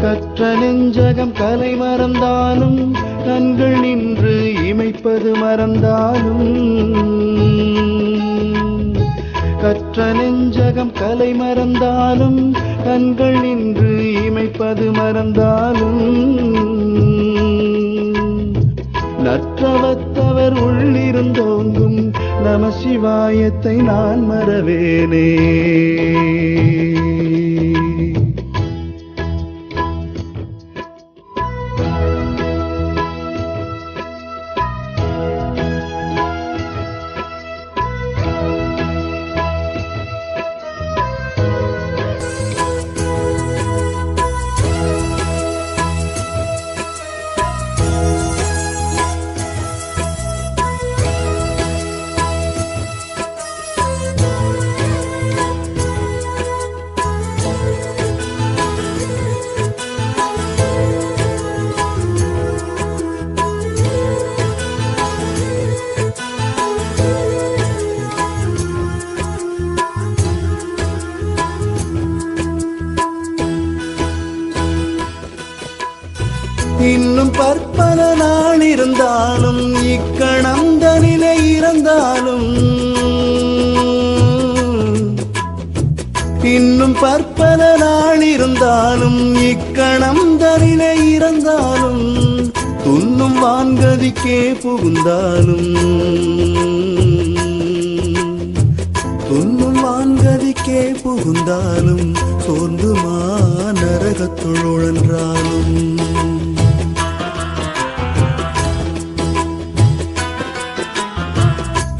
கற்ற நெஞ்சகம் கலை மறந்தாலும் கண்கள் நின்று இமைப்பது மறந்தாலும். கற்ற நெஞ்சகம் கலை மறந்தாலும் கண்கள் நின்று இமைப்பது மறந்தாலும். நற்றவத்த நற்றவத்தவர் உள்ளிருந்தோங்கும் நம சிவாயத்தை நான் மறவேனே. இன்னும் பற்பல நாள் இருந்தாலும் இக்கணந்த நிலை இறந்தாலும் இன்னும் பற்பல நாள் இருந்தாலும் இக்கணம் தனிலே இறந்தாலும் துண்ணும் வான்கதிக்கே புகுந்தாலும் துண்ணும் வான்கதிக்கே புகுந்தாலும் சோர்ந்துமா நரகத்துழன்றாலும்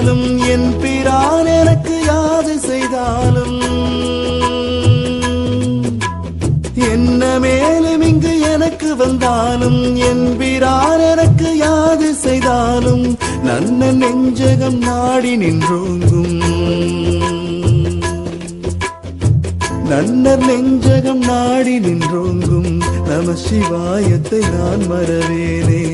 செய்தாலும் என் பிரான் எனக்கு யாது செய்தாலும். என்ன மேலும் இங்கு எனக்கு வந்தாலும் என் பிரான் எனக்கு யாது செய்தாலும். நன்ன நெஞ்சகம் நாடி நின்றோங்கும். நன்னர் நெஞ்சகம் நாடி நின்றோங்கும். நம சிவாயத்தை நான் மறவேனே.